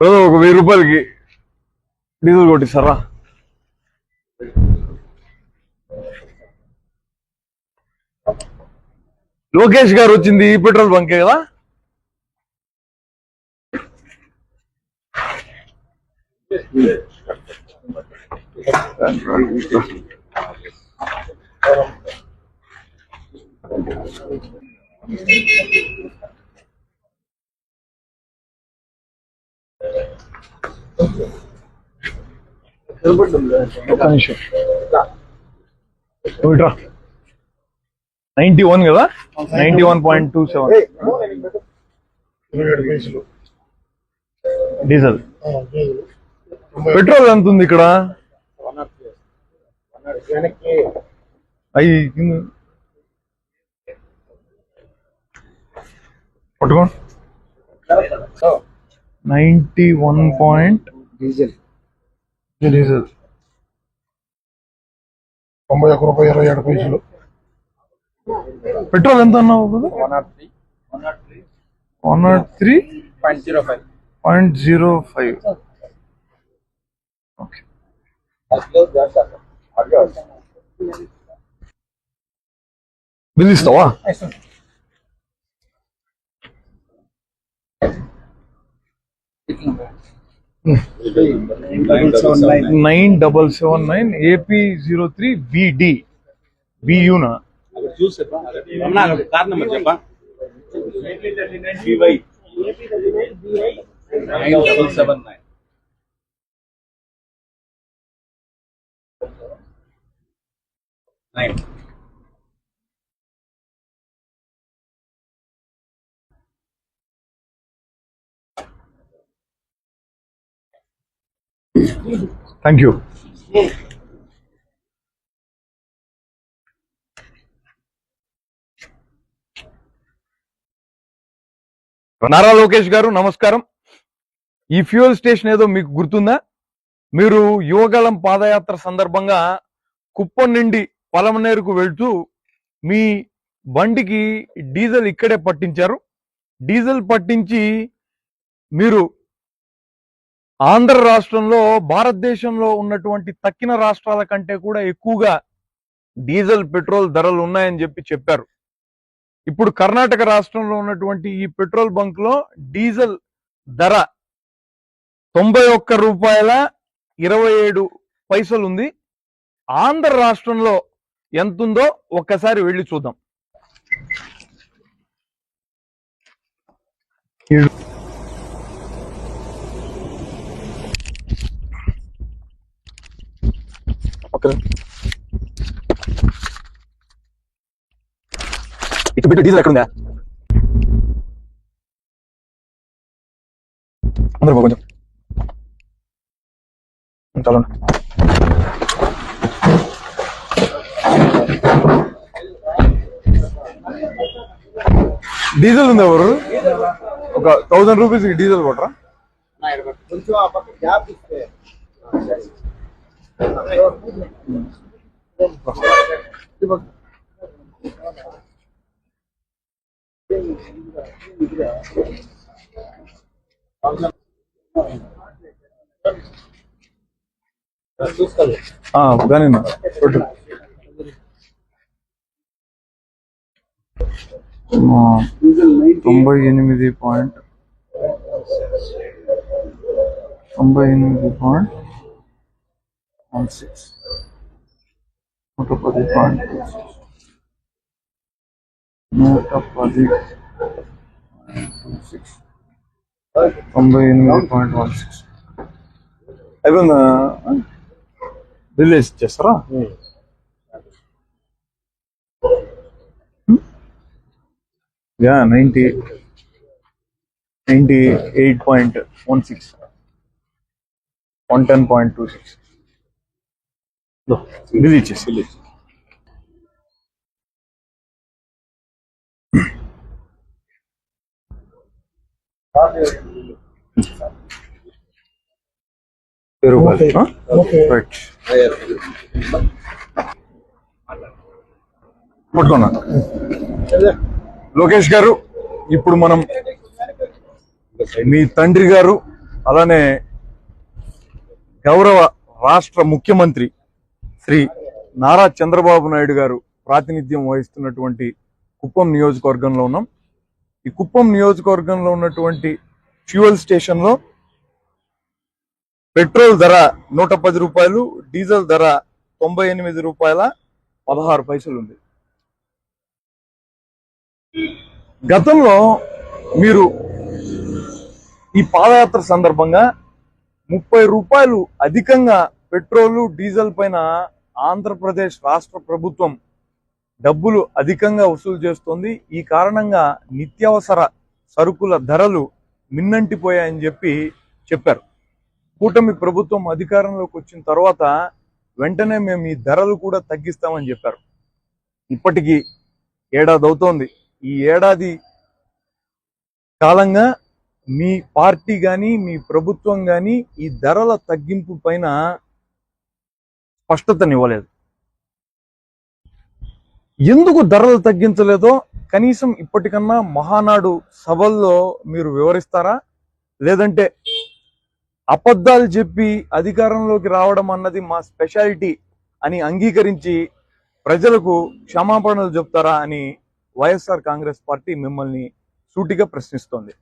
ఒక వెయ్యి రూపాయలకి డీజిల్ కొట్టిస్తారా? లోకేష్ గారు వచ్చింది ఈ పెట్రోల్ బంకే కదా? ఒక్క నిమిషం. నైన్టీ వన్ కదా? Ninety one point two seven. Diesel. Petrol ఎంత ఉంది ఇక్కడ? వెనక్కి అయ్యి పట్టుకో ninety one point diesel. Diesel. తొంభై ఒక్క రూపాయి ఇరవై ఏడు పైసలు. పెట్రోల్ ఎంత అన్నావు one naught three one naught three. One naught three point zero five. Point zero five. Okay. Bill ఇస్తావా? Nine double seven nine AP zero three B D B ಯುನ nine thank you Nara Lokesh garu నమస్కారం. ఈ fuel station ఏదో మీకు గుర్తుందా? మీరు యువగళం పాదయాత్ర సందర్భంగా కుప్పం నుండి పలమనేరుకు వెళ్తూ మీ బండికి డీజిల్ ఇక్కడే పట్టించారు. డీజిల్ పట్టించి మీరు ఆంధ్ర రాష్ట్రంలో భారతదేశంలో ఉన్నటువంటి తక్కిన రాష్ట్రాల కంటే కూడా ఎక్కువగా డీజిల్ పెట్రోల్ ధరలు ఉన్నాయని చెప్పి చెప్పారు. ఇప్పుడు కర్ణాటక రాష్ట్రంలో ఉన్నటువంటి ఈ పెట్రోల్ బంక్లో డీజిల్ ధర తొంభై ఒక్క రూపాయల ఇరవై ఏడు పైసలు ఉంది. ఆంధ్ర రాష్ట్రంలో ఎంత ఉందో ఒక్కసారి వెళ్ళి చూద్దాం. పక్కన ఇటు బిడ్డ డీజిల్ ఎక్కడుందా? అందరూ పో కొంచెం. చాలా డీజిల్ ఉందా ఎవరు? ఒక థౌసండ్ రూపీస్ డీజిల్ కొట్టరా? కొంచెం కానీ కొట్టు ఆ, తొంభై ఎనిమిది పాయింట్ తొంభై ఎనిమిది point on6 Motor project point Motor project 26 98.16 ಅದನ್ನ ರಿಲೀಸ್ చేస్తారా యా 90 98.16 110.26 బిల్ ఇచ్చేసి. బిల్ ఇచ్చేసి. రూపాయలు ఓకే. రైట్. పట్టుకున్నా. లోకేష్ గారు ఇప్పుడు మనం మీ తండ్రి గారు అలానే గౌరవ రాష్ట్ర ముఖ్యమంత్రి శ్రీ నారా చంద్రబాబు నాయుడు గారు ప్రాతినిధ్యం వహిస్తున్నటువంటి కుప్పం నియోజకవర్గంలో ఉన్నాం. ఈ కుప్పం నియోజకవర్గంలో ఉన్నటువంటి ఫ్యూయల్ స్టేషన్లో పెట్రోల్ ధర నూట పది రూపాయలు డీజిల్ ధర తొంభై ఎనిమిది రూపాయల పదహారు పైసలు ఉంది గతంలో మీరు ఈ పాదయాత్ర సందర్భంగా ముప్పై రూపాయలు అధికంగా పెట్రోలు డీజిల్ పైన ఆంధ్రప్రదేశ్ రాష్ట్ర ప్రభుత్వం డబ్బులు అధికంగా వసూలు చేస్తోంది. ఈ కారణంగా నిత్యావసర సరుకుల ధరలు మిన్నంటిపోయాయని చెప్పి చెప్పారు. కూటమి ప్రభుత్వం అధికారంలోకి వచ్చిన తర్వాత వెంటనే మేము ఈ ధరలు కూడా తగ్గిస్తామని చెప్పారు. ఇప్పటికీ ఏడాది అవుతోంది. ఈ ఏడాది కాలంగా మీ పార్టీ కానీ మీ ప్రభుత్వం కానీ ఈ ధరల తగ్గింపు పైన స్పష్టతనివ్వలేదు ఎందుకు ధరలు తగ్గించలేదో కనీసం ఇప్పటికన్నా మహానాడు సభల్లో మీరు వివరిస్తారా? లేదంటే అబద్ధాలు చెప్పి అధికారంలోకి రావడం అన్నది మా స్పెషాలిటీ అని అంగీకరించి ప్రజలకు క్షమాపణలు చెప్తారా అని వైఎస్ఆర్ కాంగ్రెస్ పార్టీ మిమ్మల్ని సూటిగా ప్రశ్నిస్తోంది.